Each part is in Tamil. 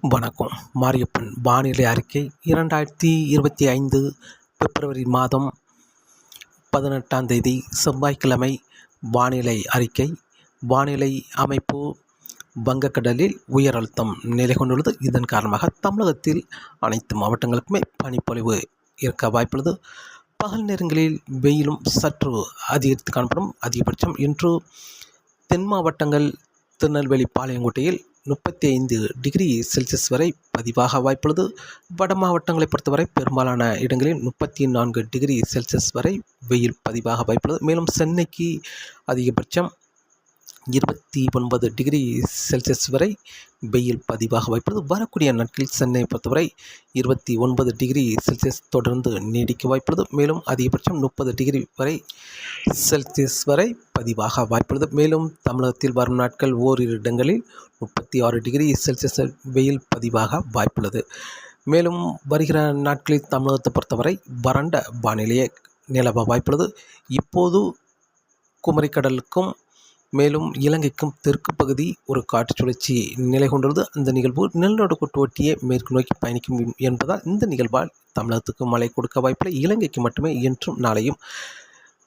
வணக்கம். மாரியப்பன் வானிலை அறிக்கை இரண்டாயிரத்தி இருபத்தி ஐந்து பிப்ரவரி மாதம் பதினெட்டாம் தேதி செவ்வாய்க்கிழமை வானிலை அறிக்கை. வானிலை அமைப்பு வங்கக்கடலில் உயர் அழுத்தம் நிலை கொண்டுள்ளது இதன் காரணமாக தமிழகத்தில் அனைத்து மாவட்டங்களுக்குமே பனிப்பொழிவு இருக்க வாய்ப்புள்ளது. பகல் நேரங்களில் வெயிலும் சற்று அதிகரித்து காணப்படும். அதிகபட்சம் இன்று தென் மாவட்டங்கள் திருநெல்வேலி பாளையங்கோட்டையில் முப்பத்தி ஐந்து டிகிரி செல்சியஸ் வரை பதிவாக வாய்ப்புள்ளது. வட மாவட்டங்களை பொறுத்தவரை பெரும்பாலான இடங்களில் முப்பத்தி நான்கு டிகிரி செல்சியஸ் வரை வெயில் பதிவாக வாய்ப்புள்ளது. மேலும் சென்னைக்கு அதிகபட்சம் இருபத்தி ஒன்பது டிகிரி செல்சியஸ் வரை வெயில் பதிவாக வாய்ப்புள்ளது வரக்கூடிய நாட்களில் சென்னையை பொறுத்தவரை இருபத்தி ஒன்பது டிகிரி செல்சியஸ் தொடர்ந்து நீடிக்க வாய்ப்புள்ளது மேலும் அதிகபட்சம் முப்பது டிகிரி வரை செல்சியஸ் வரை பதிவாக வாய்ப்புள்ளது மேலும் தமிழகத்தில் வரும் நாட்கள் ஓரிரு இடங்களில் முப்பத்தி ஆறு டிகிரி செல்சியஸ் வெயில் பதிவாக வாய்ப்புள்ளது. மேலும் வருகிற நாட்களில் தமிழகத்தை பொறுத்தவரை வறண்ட வானிலையை நிலவ வாய்ப்புள்ளது. இப்போது குமரிக்கடலுக்கும் மேலும் இலங்கைக்கும் தெற்கு பகுதி ஒரு காற்று சுழற்சி நிலை கொண்டுள்ளது. அந்த நிகழ்வு நிலநடுக்கோட்டு ஒட்டியே மேற்கு நோக்கி பயணிக்கும் என்பதால் இந்த நிகழ்வால் தமிழகத்துக்கு மழை கொடுக்க வாய்ப்பில்லை. இலங்கைக்கு மட்டுமே இன்றும் நாளையும்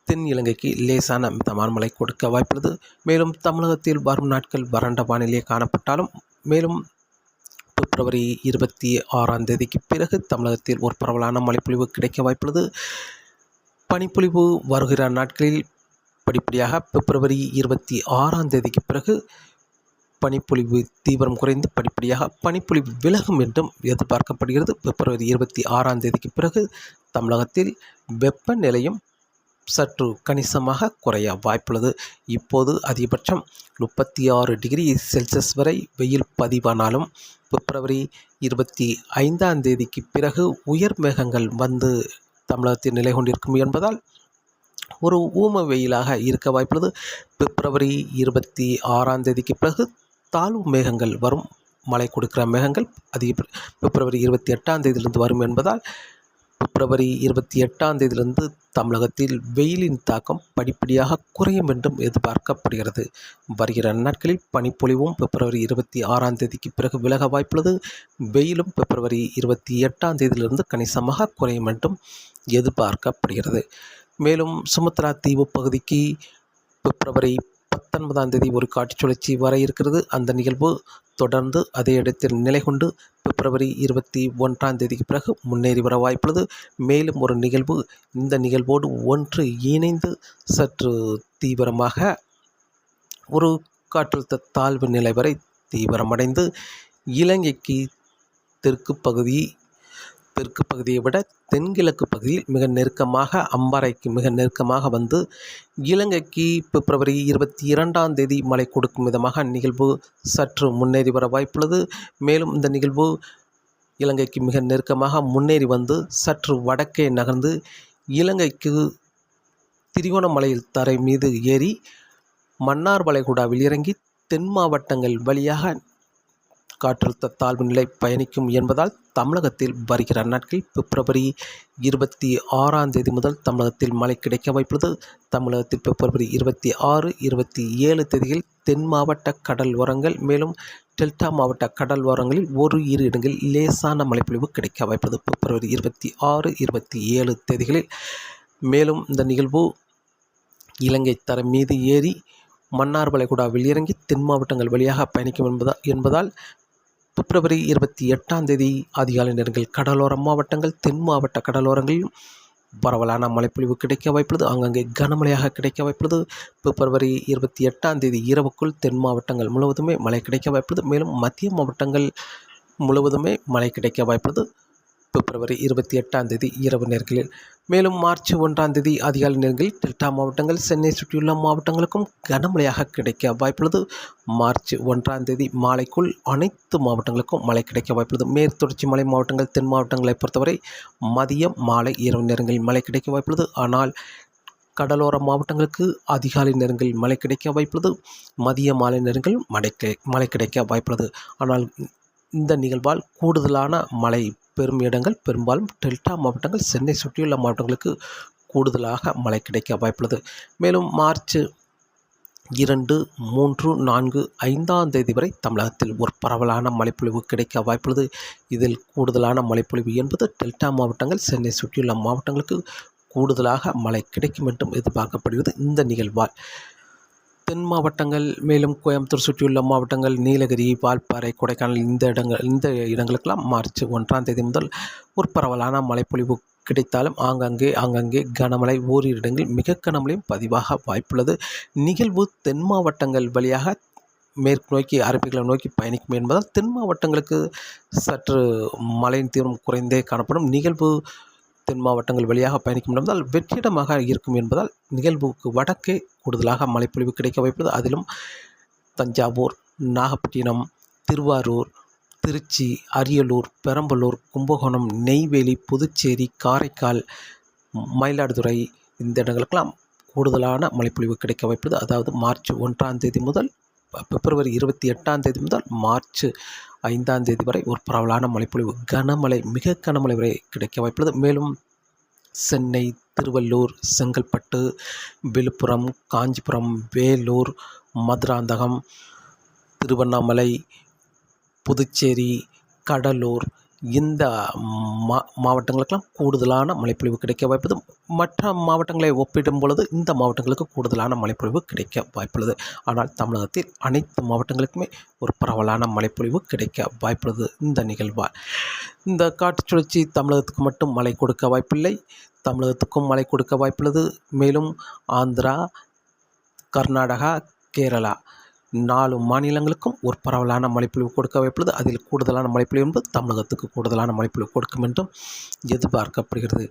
தென் இலங்கைக்கு லேசான மிதமான மழை கொடுக்க வாய்ப்புள்ளது. மேலும் தமிழகத்தில் வரும் நாட்கள் வறண்ட வானிலையே காணப்பட்டாலும் மேலும் பிப்ரவரி இருபத்தி ஆறாம் தேதிக்கு பிறகு தமிழகத்தில் ஒரு பரவலான மழைப்பொழிவு கிடைக்க வாய்ப்புள்ளது. பனிப்பொழிவு வருகிற நாட்களில் படிப்படியாக பிப்ரவரி இருபத்தி ஆறாம் தேதிக்கு பிறகு பனிப்பொழிவு தீவிரம் குறைந்து படிப்படியாக பனிப்பொழிவு விலகும் என்றும் எதிர்பார்க்கப்படுகிறது. பிப்ரவரி இருபத்தி ஆறாம் தேதிக்கு பிறகு தமிழகத்தில் வெப்பநிலையும் சற்று கணிசமாக குறைய வாய்ப்புள்ளது. இப்போது அதிகபட்சம் முப்பத்தி ஆறு டிகிரி செல்சியஸ் வரை வெயில் பதிவானாலும் பிப்ரவரி இருபத்தி ஐந்தாம் தேதிக்கு பிறகு உயர் மேகங்கள் வந்து தமிழகத்தில் நிலை கொண்டிருக்கும் என்பதால் ஒரு ஊம வெயிலாக இருக்க வாய்ப்புள்ளது. பிப்ரவரி இருபத்தி ஆறாம் தேதிக்கு பிறகு தாழ்வு மேகங்கள் வரும். மழை கொடுக்கிற மேகங்கள் அதிக பிப்ரவரி இருபத்தி எட்டாம் தேதியிலிருந்து வரும் என்பதால் பிப்ரவரி இருபத்தி எட்டாம் தேதியிலிருந்து தமிழகத்தில் வெயிலின் தாக்கம் படிப்படியாக குறையும் என்றும் எதிர்பார்க்கப்படுகிறது. வருகிற நாட்களில் பனிப்பொழிவும் பிப்ரவரி இருபத்தி ஆறாம் தேதிக்கு பிறகு விலக வாய்ப்புள்ளது. வெயிலும் பிப்ரவரி இருபத்தி எட்டாம் தேதியிலிருந்து கணிசமாக குறையும் என்றும் எதிர்பார்க்கப்படுகிறது. மேலும் சுமத்ரா தீவு பகுதிக்கு பிப்ரவரி பத்தொன்பதாம் தேதி ஒரு காற்று சுழற்சி வர இருக்கிறது. அந்த நிகழ்வு தொடர்ந்து அதே இடத்தில் நிலை கொண்டு பிப்ரவரி இருபத்தி ஒன்றாம் தேதிக்கு பிறகு முன்னேறி வர வாய்ப்புள்ளது. மேலும் ஒரு நிகழ்வு இந்த நிகழ்வோடு ஒன்று இணைந்து சற்று தீவிரமாக ஒரு காற்றழுத்த தாழ்வு நிலை வரை தீவிரமடைந்து இலங்கைக்கு தெற்கு பகுதி தெற்கு பகுதியை விட தென்கிழக்கு பகுதியில் மிக நெருக்கமாக அம்பாறைக்கு மிக நெருக்கமாக வந்து இலங்கைக்கு பிப்ரவரி இருபத்தி இரண்டாம் தேதி மழை கொடுக்கும் விதமாக நிகழ்வு சற்று முன்னேறி வர வாய்ப்புள்ளது. மேலும் இந்த நிகழ்வு இலங்கைக்கு மிக நெருக்கமாக முன்னேறி வந்து சற்று வடக்கே நகர்ந்து இலங்கைக்கு திரிகோணமலையில் தரை மீது ஏறி மன்னார் வளைகுடாவில் இறங்கி தென் மாவட்டங்கள் வழியாக காற்றழுத்த தாழ்வு நிலை பயணிக்கும் என்பதால் தமிழகத்தில் வருகிற நாட்களில் பிப்ரவரி இருபத்தி ஆறாம் தேதி முதல் தமிழகத்தில் மழை கிடைக்க வாய்ப்புள்ளது. தமிழகத்தில் பிப்ரவரி இருபத்தி ஆறு இருபத்தி ஏழு தேதியில் தென் மாவட்ட கடல் ஓரங்கள் மேலும் டெல்டா மாவட்ட கடல் ஓரங்களில் ஒரு இரு இடங்களில் லேசான மழைப்பொழிவு கிடைக்க வாய்ப்புள்ளது. பிப்ரவரி இருபத்தி ஆறு இருபத்தி ஏழு தேதிகளில் மேலும் இந்த நிகழ்வு இலங்கை தரம் மீது ஏறி மன்னார் வளைகுடாவில் இறங்கி தென் மாவட்டங்கள் வழியாக பயணிக்கும் என்பதா என்பதால் பிப்ரவரி இருபத்தி எட்டாம் தேதி அதிகாலை நேரங்கள் கடலோர மாவட்டங்கள் தென் மாவட்ட கடலோரங்களிலும் பரவலான மழைப்பொழிவு கிடைக்க வாய்ப்புள்ளது. அங்கங்கே கனமழையாக கிடைக்க வாய்ப்புள்ளது. பிப்ரவரி இருபத்தி எட்டாம் தேதி இரவுக்குள் தென் மாவட்டங்கள் முழுவதுமே மழை கிடைக்க வாய்ப்புள்ளது. மேலும் மத்திய மாவட்டங்கள் முழுவதுமே மழை கிடைக்க வாய்ப்புள்ளது. பிப்ரவரி இருபத்தி எட்டாம் தேதி இரவு நேரங்களில் மேலும் மார்ச் ஒன்றாம் தேதி அதிகாலை நேரங்களில் டெல்டா மாவட்டங்கள் சென்னை சுற்றியுள்ள மாவட்டங்களுக்கும் கனமழையாக கிடைக்க வாய்ப்புள்ளது. மார்ச் ஒன்றாம் தேதி மாலைக்குள் அனைத்து மாவட்டங்களுக்கும் மழை கிடைக்க வாய்ப்புள்ளது. மேற்தொடர்ச்சி மலை மாவட்டங்கள் தென் மாவட்டங்களை பொறுத்தவரை மதியம் மாலை இரவு நேரங்களில் மழை கிடைக்க வாய்ப்புள்ளது. ஆனால் கடலோர மாவட்டங்களுக்கு அதிகாலை நேரங்களில் மழை கிடைக்க வாய்ப்புள்ளது. மதிய மாலை நேரங்களில் மழை மழை கிடைக்க வாய்ப்புள்ளது. ஆனால் இந்த நிகழ்வால் கூடுதலான மழை பெறும் இடங்கள் பெரும்பாலும் டெல்டா மாவட்டங்கள் சென்னை சுற்றியுள்ள மாவட்டங்களுக்கு கூடுதலாக மழை கிடைக்க வாய்ப்புள்ளது. மேலும் மார்ச் இரண்டு மூன்று நான்கு ஐந்தாம் தேதி வரை தமிழகத்தில் ஒரு பரவலான மழைப்பொழிவு கிடைக்க வாய்ப்புள்ளது. இதில் கூடுதலான மழைப்பொழிவு என்பது டெல்டா மாவட்டங்கள் சென்னை சுற்றியுள்ள மாவட்டங்களுக்கு கூடுதலாக மழை கிடைக்கும் என்றும் எதிர்பார்க்கப்படுகிறது. இந்த நிகழ்வால் தென் மாவட்டங்கள் மேலும் கோயம்புத்தூர் சுற்றியுள்ள மாவட்டங்கள் நீலகிரி வால்பாறை கொடைக்கானல் இந்த இடங்கள் இந்த இடங்களுக்கெல்லாம் மார்ச் ஒன்றாம் தேதி முதல் ஒரு பரவலான மழைப்பொழிவு கிடைத்தாலும் ஆங்காங்கே ஆங்காங்கே கனமழை ஓரிரு இடங்களில் மிக கனமழையும் பதிவாக வாய்ப்புள்ளது. நிகழ்வு தென் மாவட்டங்கள் வழியாக மேற்கு நோக்கி அரபிகளை நோக்கி பயணிக்கும் என்பதால் தென் மாவட்டங்களுக்கு சற்று மழையின் தீவிரம் குறைந்தே காணப்படும். நிகழ்வு தென் மாவட்டங்கள் வழியாக பயணிக்கும் என்பதால் வெற்றிடமாக இருக்கும் என்பதால் நிகழ்வுக்கு வடக்கே கூடுதலாக மழைப்பொழிவு கிடைக்க வாய்ப்புள்ளது. அதிலும் தஞ்சாவூர் நாகப்பட்டினம் திருவாரூர் திருச்சி அரியலூர் பெரம்பலூர் கும்பகோணம் நெய்வேலி புதுச்சேரி காரைக்கால் மயிலாடுதுறை இந்த இடங்களுக்கெல்லாம் கூடுதலான மழைப்பொழிவு கிடைக்க வாய்ப்புள்ளது. அதாவது மார்ச் ஒன்றாம் தேதி முதல் பிப்ரவரி இருபத்தி எட்டாம் தேதி முதல் மார்ச் ஐந்தாம் தேதி வரை ஒரு பரவலான மழைப்பொழிவு கனமழை மிக கனமழை வரை கிடைக்க வாய்ப்புள்ளது. மேலும் சென்னை திருவள்ளூர் செங்கல்பட்டு விழுப்புரம் காஞ்சிபுரம் வேலூர் மதுராந்தகம் திருவண்ணாமலை புதுச்சேரி கடலூர் இந்த மா மாவட்டங்களுக்கெல்லாம் கூடுதலான மழைப்பொழிவு கிடைக்க வாய்ப்புது. மற்ற மாவட்டங்களை ஒப்பிடும் பொழுது இந்த மாவட்டங்களுக்கு கூடுதலான மழைப்பொழிவு கிடைக்க வாய்ப்புள்ளது. ஆனால் தமிழகத்தில் அனைத்து மாவட்டங்களுக்குமே ஒரு பரவலான மழைப்பொழிவு கிடைக்க வாய்ப்புள்ளது. இந்த நிகழ்வால் இந்த காற்று சுழற்சி தமிழகத்துக்கு மட்டும் மழை கொடுக்க வாய்ப்பில்லை. தமிழகத்துக்கும் மழை கொடுக்க வாய்ப்புள்ளது. மேலும் ஆந்திரா கர்நாடகா கேரளா நாலு மாநிலங்களுக்கும் ஒரு பரவலான மழைப்பொழிவு கொடுக்க வாய்ப்புள்ளது அதில் கூடுதலான மழைப்பொழிவு என்பது தமிழகத்துக்கு கூடுதலான மழைப்பொழிவு கொடுக்கும் என்றும் எதிர்பார்க்கப்படுகிறது.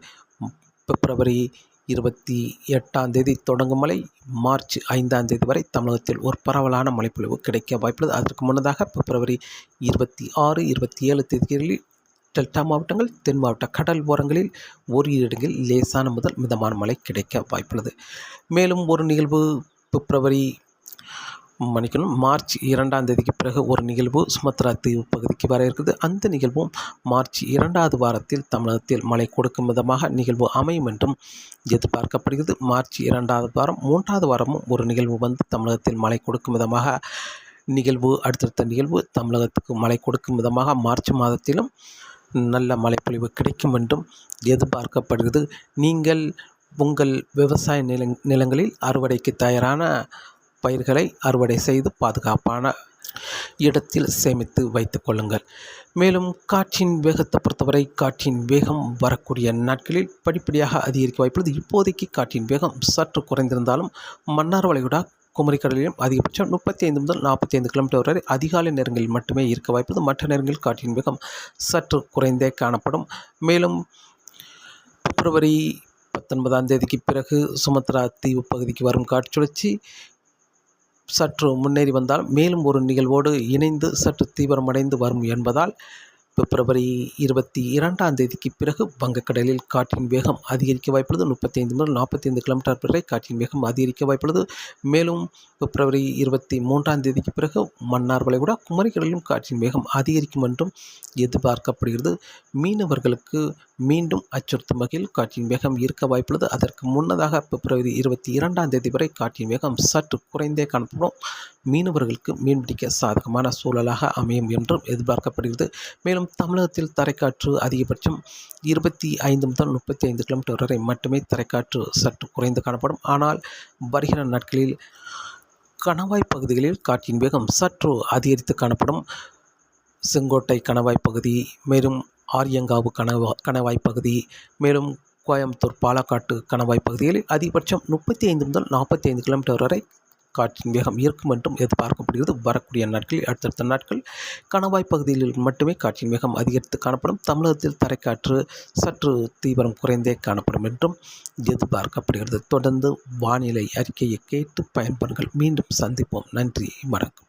பிப்ரவரி இருபத்தி எட்டாம் தேதி தொடங்கும் மழை மார்ச் ஐந்தாம் தேதி வரை தமிழகத்தில் ஒரு பரவலான மழைப்பொழிவு கிடைக்க வாய்ப்புள்ளது. அதற்கு முன்னதாக பிப்ரவரி இருபத்தி ஆறு இருபத்தி ஏழு தேதிகளில் டெல்டா மாவட்டங்கள் தென் மாவட்ட கடல் ஓரங்களில் ஒரு இடங்களில் லேசான முதல் மிதமான மழை கிடைக்க வாய்ப்புள்ளது. மேலும் ஒரு நிகழ்வு பிப்ரவரி மன்னிக்கணும். மார்ச் இரண்டாம் தேதிக்கு பிறகு ஒரு நிகழ்வு சுமத்ரா தீவு பகுதிக்கு வர இருக்குது. அந்த நிகழ்வும் மார்ச் இரண்டாவது வாரத்தில் தமிழகத்தில் மழை கொடுக்கும் விதமாக நிகழ்வு அமையும் என்றும் எதிர்பார்க்கப்படுகிறது. மார்ச் இரண்டாவது வாரம் மூன்றாவது வாரமும் ஒரு நிகழ்வு வந்து தமிழகத்தில் மழை கொடுக்கும் விதமாக நிகழ்வு அடுத்தடுத்த நிகழ்வு தமிழகத்துக்கு மழை கொடுக்கும் விதமாக மார்ச் மாதத்திலும் நல்ல மழைப்பொழிவு கிடைக்கும் என்றும் எதிர்பார்க்கப்படுகிறது. நீங்கள் உங்கள் விவசாய நில நிலங்களில் அறுவடைக்கு தயாரான பயிர்களை அறுவடை செய்து பாதுகாப்பான இடத்தில் சேமித்து வைத்து கொள்ளுங்கள். மேலும் காற்றின் வேகத்தை பொறுத்தவரை காற்றின் வேகம் வரக்கூடிய நாட்களில் படிப்படியாக அதிகரிக்க வாய்ப்புள்ளது. இப்போதைக்கு காற்றின் வேகம் சற்று குறைந்திருந்தாலும் மன்னார் வளைகுடா குமரிக்கடலிலும் அதிகபட்சம் முப்பத்தி ஐந்து முதல் நாற்பத்தி ஐந்து கிலோமீட்டர் வரை அதிகாலை நேரங்களில் மட்டுமே இருக்க வாய்ப்புள்ளது. மற்ற நேரங்களில் காற்றின் வேகம் சற்று குறைந்தே காணப்படும். மேலும் பிப்ரவரி பத்தொன்பதாம் தேதிக்கு பிறகு சுமத்ரா தீவு பகுதிக்கு வரும் காற்றுழற்சி சற்று முன்னேறி வந்தால் மேலும் ஒரு நிகழ்வோடு இணைந்து சற்று தீவிரமடைந்து வரும் என்பதால் பிப்ரவரி இருபத்தி இரண்டாம் தேதிக்கு பிறகு வங்கக்கடலில் காற்றின் வேகம் அதிகரிக்க வாய்ப்புள்ளது. முப்பத்தி ஐந்து முதல் நாற்பத்தி ஐந்து கிலோமீட்டர் வரை காற்றின் வேகம் அதிகரிக்க வாய்ப்புள்ளது. மேலும் பிப்ரவரி இருபத்தி மூன்றாம் தேதிக்கு பிறகு மன்னார் வளைகுடா குமரிக்கடலிலும் காற்றின் வேகம் அதிகரிக்கும் என்றும் எதிர்பார்க்கப்படுகிறது. மீனவர்களுக்கு மீண்டும் அச்சுறுத்தும் வகையில் காற்றின் வேகம் இருக்க வாய்ப்புள்ளது. அதற்கு முன்னதாக பிப்ரவரி இருபத்தி இரண்டாம் தேதி வரை காற்றின் வேகம் சற்று குறைந்தே காணப்படும். மீனவர்களுக்கு மீன்பிடிக்க சாதகமான சூழலாக அமையும் என்றும் எதிர்பார்க்கப்படுகிறது. மேலும் தமிழகத்தில் தரைக்காற்று அதிகபட்சம் இருபத்தி ஐந்து முதல் முப்பத்தி ஐந்து கிலோமீட்டர் வரை மட்டுமே தரைக்காற்று சற்று குறைந்து காணப்படும். ஆனால் வருகிற நாட்களில் கணவாய் பகுதிகளில் காற்றின் வேகம் சற்று அதிகரித்து காணப்படும். செங்கோட்டை கணவாய் பகுதி மேலும் ஆரியங்காவு கணவா கணவாய் பகுதி மேலும் கோயம்புத்தூர் பாலக்காட்டு கணவாய் பகுதிகளில் அதிகபட்சம் முப்பத்தி ஐந்து முதல் நாற்பத்தி ஐந்து கிலோமீட்டர் வரை காற்றின் வேகம் இருக்கும் என்றும் எதிர்பார்க்கப்படுகிறது. வரக்கூடிய நாட்களில் அடுத்தடுத்த நாட்கள் கணவாய் பகுதியில் மட்டுமே காற்றின் வேகம் அதிகரித்து காணப்படும். தமிழகத்தில் தரைக்காற்று சற்று தீவிரம் குறைந்தே காணப்படும் என்றும் எதிர்பார்க்கப்படுகிறது. தொடர்ந்து வானிலை அறிக்கையை கேட்டு பயன்பெறுங்கள். மீண்டும் சந்திப்போம். நன்றி. வணக்கம்.